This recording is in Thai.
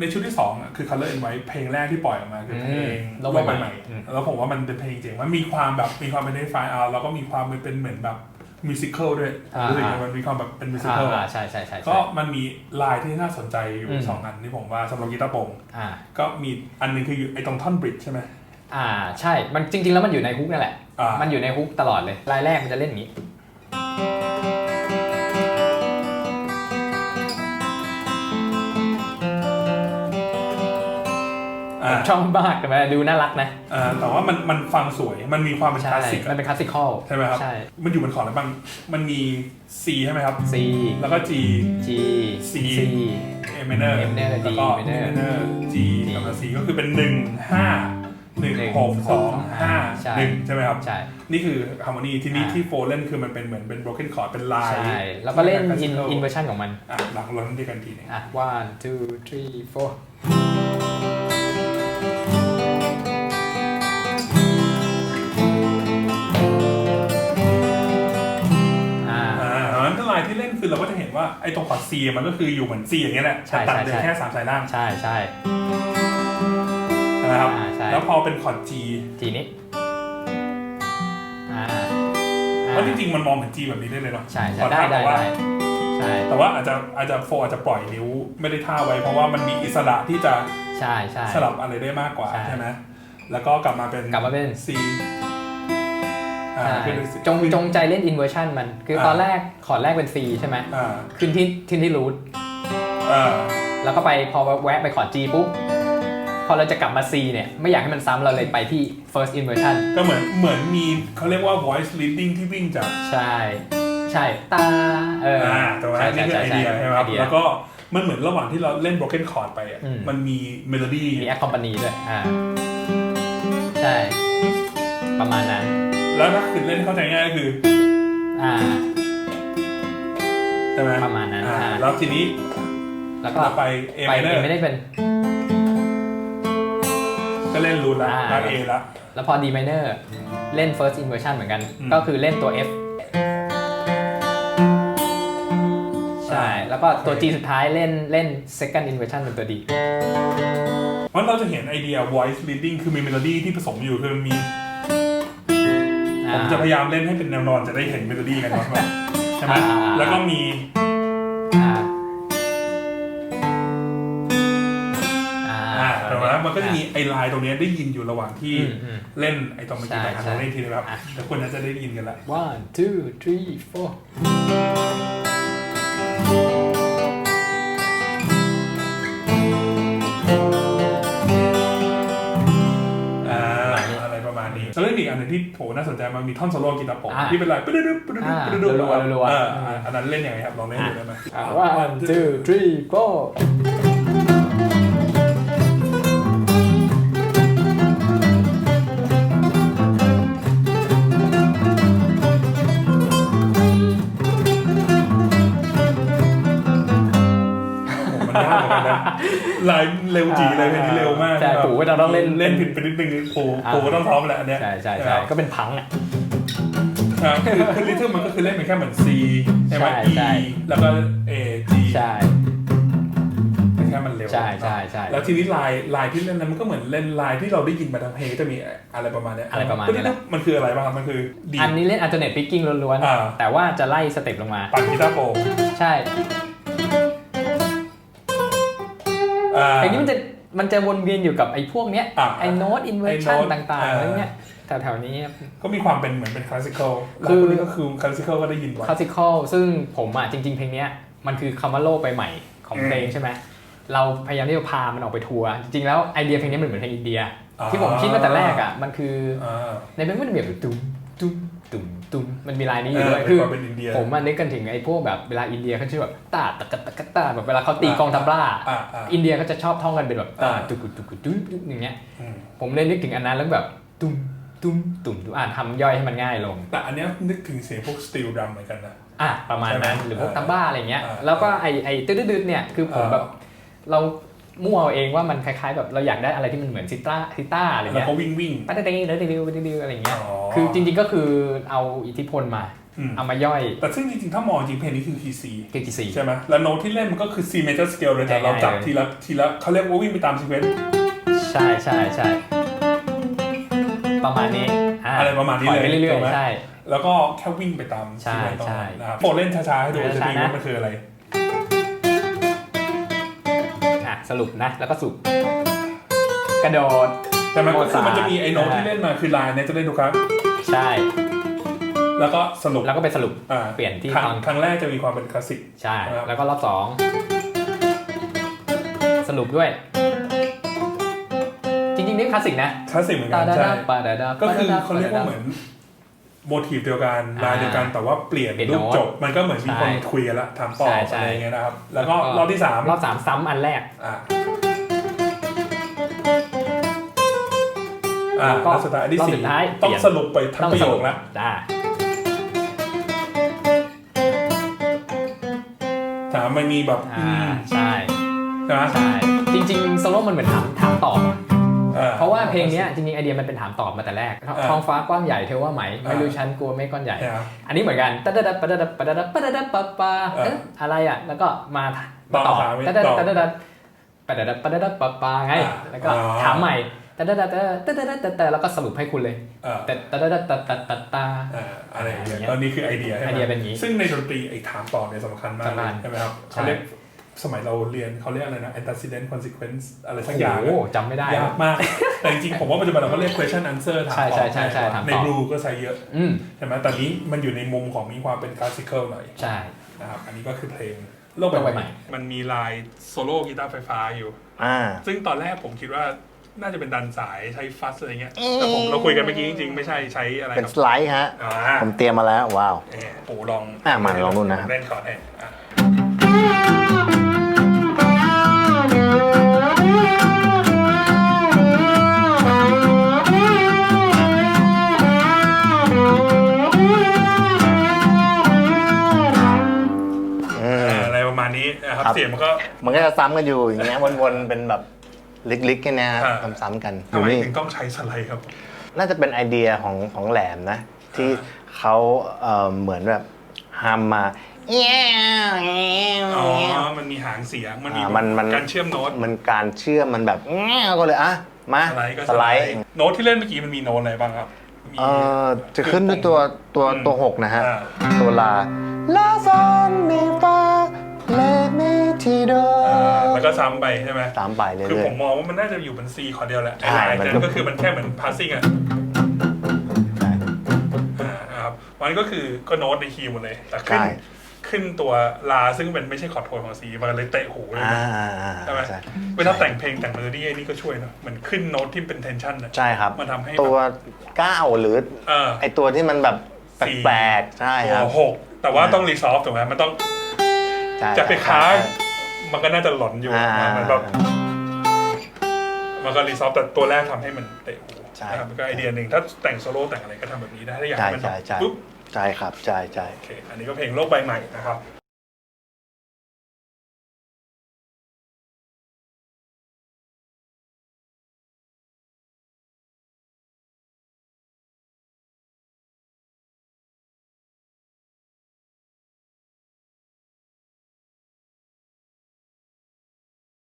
ในชุดที่สองอะคือ Color and White เพลงแรกที่ปล่อยออกมาคือเพลงอืมโลโลกกใบใบใหใหม่ม่อืมแล้วผมว่ามันเป็นเพลงเจ๋งมันมีความแบบมีความเป็นไดฟายเอาแล้วก็มีความเป็นเหมือนแบบมิวสิควลด้วยอ่ารู้สึกว่ามันมีความแบบเป็นมิวสิอ่าควลอ่าใช่ใช่ใช่ก็ใช่มันมีลายที่น่าสนใจอยู่อืมสองอันที่ผมว่าสำหรับกีตาร์โปร่งอ่าก็มีอันหนึงคืออยู่ไอ้ตรงท่อนบริดจ์ใช่ไหมอ่าใช่ มันจริง ๆ แล้วมันอยู่ในฮุกนั่นแหละอ่ามันอยู่ในฮุกตลอดเลยรายแรกมันจะเล่นอย่างนี้ อ่าชอบมากแต่ว่าดูน่ารักนะอ่าแต่ว่ามันมันฟังสวยมันมีความเป็นคใช่ลาสสิกมันเป็นคลาสสิคอลใช่ไหมครับใช่มันอยู่บนขอร์ดอะไรบ้างมันมี C ใช่ไหมครับ C แล้วก็ G G C C A minor A minor แล้วก็ D D minor minor G G กับ C ก็คือเป็นหนึ่งห้าหนึ่งหกสองห้าใช่หนึ่งใช่ไหมครับใช่นี่คือฮาร์โมนีที่นี่อ่าที่โฟเล่นคือมันเป็นเหมือนเป็น broken chord เป็นลายใช่แล้วก็เล่นที่ in แบบ classical inversion ของมันอะหลังเราเล่นด้วยกันทีหนึงอะ one two three four คือเราก็จะเห็นว่าไอ้ตรงคอร์ด C มันก็คืออยู่เหมือน C อย่างเงี้ยแหละใช่แต่ตัดใช่เหลือใช่ แค่สามสายล่างใช่ใช่ นะครับ อ่าใช่ แล้วพอเป็นคอร์ด G ทีนี้อ่าเพราะจริงๆมันมองเหมือน G แบบนี้ได้เลยเนาะใช่ขใช่อได้ท่าได้แต่ว่าได้ใช่แต่ว่าอาจจะอาจจะโฟอาจจะปล่อยนิ้วไม่ได้ท่าไว้เพราะว่ามันมีอิสระที่จะใช่ใช่ สลับอะไรได้มากกว่าใช่ ใช่ไหมแล้วก็กลับมาเป็น กลับมาเป็น C อ่า ใช่ขึ้นเป็น C จงจงใจเล่น inversion มัน คืออาตอนแรกคอร์ดแรกเป็น C ใช่ไหมอ่าขึ้นที่ขึ้นที่ root อ่าแล้วก็ไปพอแวะไปคอร์ด G ปุ๊บพอเราจะกลับมา C เนี่ยไม่อยากให้มันซ้ำเราเลยไปที่ first inversion ก็เหมือนเหมือนมีเขาเรียกว่า voice leading ที่วิ่งจาก ใช่ ใช่ตาเอออ่าตรงนั้นนี่คือไอเดียใช่ไหมครับไอเดียแล้วก็มันเหมือนระหว่างที่เราเล่น broken chord ไปอะอืมมันมีเมโลดี้มี accompany ด้วยอ่าใช่ ประมาณนั้น แล้วถ้าคือเล่นเข้าใจง่ายก็คือ อ่า ใช่ไหมประมาณนั้นอ่าอ่าแล้วทีนี้แล้วก็เราไป A ไป minor ไม่ได้เป็น ก็เล่นรูนละอ่าแล้ว A ละ แล้วพอ D minor เล่น first inversion เหมือนกัน อืมก็คือเล่นตัว F ใช่ แล้วก็ตัว G สุดท้ายเล่นเล่น second inversion เป็นตัว D เพราะเราจะเห็นไอเดีย voice leading คือมีเมโลดี้ที่ผสมอยู่คือมี ผมจะพยายามเล่นให้เป็นแนวนอนจะได้เห็นเมโลดี้กันว่าใช่ไหมอ่าอ่าแล้วก็มีอ่าอ่าอ่าแต่ว่ามันก็จะมีไอไลน์ตรงเนี้ยได้ยินอยู่ระหว่างที่อืมอืมเล่นไอตรงเมื่อกี้ใช่แต่หันใช่มาเล่นทีนะครับอะแล้วคนน่าจะได้ยินกันละ one two three four นี้แล้วเรื่องอีกอันหนึ่งที่โหน่าสนใจมันมีท่อนโซโล่กีตาร์โปร่งอ่าที่เป็นลายปึ๊ดดึ๊บปึ๊ดดึ๊บอ่าปึ๊ดดึ๊บรัวๆรัวๆเอออ่าอันนั้นเล่นยังไงครับลองเล่นดูได้ไหมอ่า one two three four โหมันยากเหมือนกันนะลายเร็วจีเลยเพลงนี้เร็วมา กใช่ปู่ก็จะต้องเล่นเล่นผิดไปนิดนึงปู่อ่าปู่ก็ต้องพร้อมแหละอันเนี้ยใช่ใช่ใช่ก็เป็นพังอะครับคือคือลิทึมมันก็คือเล่นเป็นแค่เหมือน C ใช่ไหมใช่ E ใช่แล้วก็ A G ใช่แค่มันเร็วใช่ใช่ใช่แล้วทีนี้ลายลายที่เล่นนั้นมันก็เหมือนเล่นลายที่เราได้ยินมาทางเพลงก็จะมีอะไรประมาณเนี้ยอะไรประมาณนี้แหละมันคืออะไรบ้างครับมันคือดีอันนี้เล่น alternate picking ล้วนอ่าๆแต่ว่าจะไล่สเต็ปลงมาปั่นกีตาร์โปร่งใช่อ่าเพลงนี้มันจะ มันจะวนเวียนอยู่กับไอ้พวกเนี้ยอ่าไอ้โน้ตอินเวอร์ชันไอ้โน้ตต่างๆอ่า อะไรเงี้ยแถวๆนี้ก็มีความเป็นเหมือนเป็นคลาสสิคอลแล้วคือพวกนี้ก็คือคลาสสิคอลก็ได้ยินไว้คลาสสิคอลซึ่งผมอะจริง ๆ เพลงเนี้ยมันคือคำว่าโลกไปใหม่ของอืมเพลงใช่ไหมเราพยายามที่จะพามันออกไปทัวร์จริงๆแล้วไอเดียเพลงนี้มันเหมือนเพลงอินเดีย อ่า ที่ผมคิดมาแต่แรกอะมันคือ อ่า ในเพลงมันจะมีแบบตุ้มตุ้ม ตุ้มตุ้มมันมีลายนี้อเอยู่อด้วยเป็นคือความเป็นอินเดียผมมันนึกกันถึงไอ้พวกแบบเวลาอินเดียเขาชื่อแบบตาตะกะตะกะตาแบบเวลาเขาตีกองทัพล่าอ่าอ่าอินเดียก็จะชอบท่องกันเป็นแบบตาอ่าตุกุตุกุตุ้มตุ้มอย่างเงี้ยอืมผมเลยนึกถึงอันนั้นแล้วแบบตุ้มตุ้มตุ้มตุ้มอ่านทำย่อยให้มันง่ายลง แต่อันเนี้ยนึกถึงเสียงพวกสตีลดรัมเหมือนกันนะอะประมาณนั้นใช่ไหมหรือพวกเออตัมบ้าอะไรเงี้ยเออแล้วก็ไอไอตืดๆเนี่ยคือผมเออแบบเรา มั่วเอาเองว่ามันคล้ายๆแบบเราอยากได้อะไรที่มันเหมือนซิต้าซิต้าอะไรแล้วเงี้ยก็วิ่งวิ่งปัดเดย์เดย์เดย์เดย์อะไรเงี้ยอ๋อคือจริงๆก็คือเอาอิทธิพลมาอืมเอามาย่อย แต่ซึ่งจริงๆ ถ้ามองจริงเพลงนี้คือ Key C คือกี่สี่ใช่ไหมแล้วโน้ตที่เล่นมันก็คือ C major scale เลยแต่ง่ายๆเราจับเลยทีละทีละเขาเรียกว่าวิ่งไปตามซีเควนซ์ใช่ใช่ใช่ประมาณนี้อะไรประมาณนี้ปล่อยเลยไปเรื่อถูยกไหมๆใช่แล้วก็แค่วิ่งไปตามใช่ซีเควนซ์ตรงใช่นั้นนะครับโปรดเล่นช้าๆให้ดูจะช้าๆดีนะว่ามันคืออะไร สรุปนะ แล้วก็สรุปกระโดด แต่มันก็คือโมซาร์ทมันจะมีไอ้โน้ตอ่าที่เล่นมาคือลายเนี่ยจะเล่นทุกครั้งใช่ แล้วก็สรุปแล้วก็ไปสรุปอ่าเปลี่ยนที่ครั้งตอนครั้งแรกจะมีความเป็นคลาสสิก ใช่ ครับ แล้วก็รอบสองสรุปด้วย จริงๆนี่คลาสสิกนะคลาสสิกเหมือนตากันดาใช่ดาปาดาดาก็คือปดดเขาเรียกว่าเหมือน โมทีฟเดียวกันลายเดียวกันแต่ว่าเปลี่ยนเปลี่ยนรูปโน้ตจบ มันก็เหมือนมีคนใช่คุยกันละถามตอบใช่ใช่อะไรอย่างเงี้ยนะครับ แล้วก็รอบที่สามรอบสามซ้ำอันแรกอ่าอ่าแล้วก็แล้วสุดท้ายอันที่รอบสี่สุดท้ายต้องเปลี่ยนสรุปไปทั้งประโยคแล้วจ้าถามมันมีแบบอือ่ามใช่ใช่ไหมใช่จริงๆโซโล่มันเหมือนถามถามตอบอ่ เพราะว่าเพลงเนี้ยจริงๆไอเดียมันเป็นถามตอบมาแต่แรกอ่าท้องฟ้ากว้างใหญ่เธอว่าไหม ไม่อ่ารู้ฉันกลัวไม่ก้อนใหญ่ใช่ครับอันนี้เหมือนกันตะดะดะปะดะดะปะดะดะปะดะดะปะปะเออเอ๊ะอะไรอะ แล้วก็มาต่อตอบถามไม่ตะดะตดะอบตะดะดะปะดะดะปะดะดะปะปะไงอ่าแล้วก็อ๋อถามใหม่ตะดะดะตะตะดะดะตะตะแล้วก็สรุปให้คุณเลยเออแต่ตะดะดะตะตะตะตะอ่าอะไรอย่างเงี้ยอะไรอย่างเงี้ยตอนนี้คือไอเดียใช่ไหมไอเดียเป็นอย่างงี้ ซึ่งในดนตรีไอ้ถามตอบเนี่ยสำคัญมากสำคัญใช่ไหมครับใช่เขาเรียก สมัยเราเรียนเขาเรียกอะไรนะ antecedent consequence อะไรสักอย่างโอ้โหจำไม่ได้ยากมาก แต่จริงๆ ผมว่าปัจจุบันเราก็เรียก question answer ถามใช่ตอบใช่ใช่ใช่ถามตอบในบลูก็ใช้เยอะอืมใช่ไหมแต่นี้มันอยู่ในมุมของมีความเป็น classical หน่อยใช่นะครับอันนี้ก็คือเพลงโลกโลกใบใบใหใหม่ม่มันมีลายโซโล่กีตาร์ไฟฟ้าอยู่อ่าซึ่งตอนแรกผมคิดว่าน่าจะเป็นดันสายใช้ฟัสอะไรเงี้ยแต่ผมเราคุยกันเมื่อกี้จริงๆ ไม่ใช่ใช้อะไรเป็นครับสไลด์ฮะอ่าผมเตรียมมาแล้วว้าวเนี่ยปู่ลองอะมาลองดูนะครับเล่นก่อนให้ นี้นะครับครับ เสียงมันก็ มันก็จะซ้ำกันอยู่อย่างเงี้ยวนๆเป็นแบบลิกๆกันนะฮะอ่า ซ้ำๆกันอทำยู่ไมนี่ ถึงต้องใช้สไลด์ครับ น่าจะเป็นไอเดียของของแหลมนะ ที่เขาเอ่อเหมือนแบบฮัมมาเงี้ยอ๋อมันมีหางเสียง มันมีอ่ามันมัน การเชื่อมโน้ตมันการเชื่อมมันแบบเงี้ยก็เลยอะมาสไลด์ก็สไลด์ โน้ตที่เล่นเมื่อกี้มันมีโน้ตอะไรบ้างครับมี เอ่อจะขึ้นด้วยตัวตัวอืมตัวหกนะฮะ อ่า ตัวลาลาซอนมีฟาเล มีทีโดอ่าแล้วก็ซ้ำไปใช่ไหมตามไปเรื่คืออยผมมองว่ามันน่าจะอยู่บน C คอร์ดเดียวแหละใช่ไอ้ลายมันนั้นก็ก็คือมันแค่เหมือน passing อะๆใช่ อ่าครับมันก็คือก็โน้ตในคีย์หมดเลยแต่ขึ้นใช่ ขึ้นตัวลาซึ่งเป็นไม่ใช่คอร์ดโทนของ C มันเลยเตะหูเลยอ่านะอ่าอ่าใช่ไหมใช่ เวลาแต่งเพลงแต่งเมโลดี้ไอ้นี่ก็ช่วยเนอะเหมือนขึ้นโน้ตที่เป็น tension อะใช่ครับมันทำให้ ตัวเก้าหรือเออ ไอตัวที่มันแบบสี่ แปลกๆใช่คตัรับวหกแต่ว่าต้อง resolve ถูกไหมมันต้อง ใช่จะไปค้าง ใช่ มันก็น่าจะหลอนอยู่อ่ามันแบบมันก็รีซอฟแต่ตัวแรกทำให้มันเตะหูใช่นะครับมันก็ไอเดียหนึ่งถ้าแต่งโซโล่แต่งอะไรก็ทำแบบนี้ได้ถ้าอยากใช่ให้มันใช่ใช่ ปุ๊บใช่ครับใช่ใช่ โอเคอันนี้ก็เพลงโลกใบใหม่นะครับ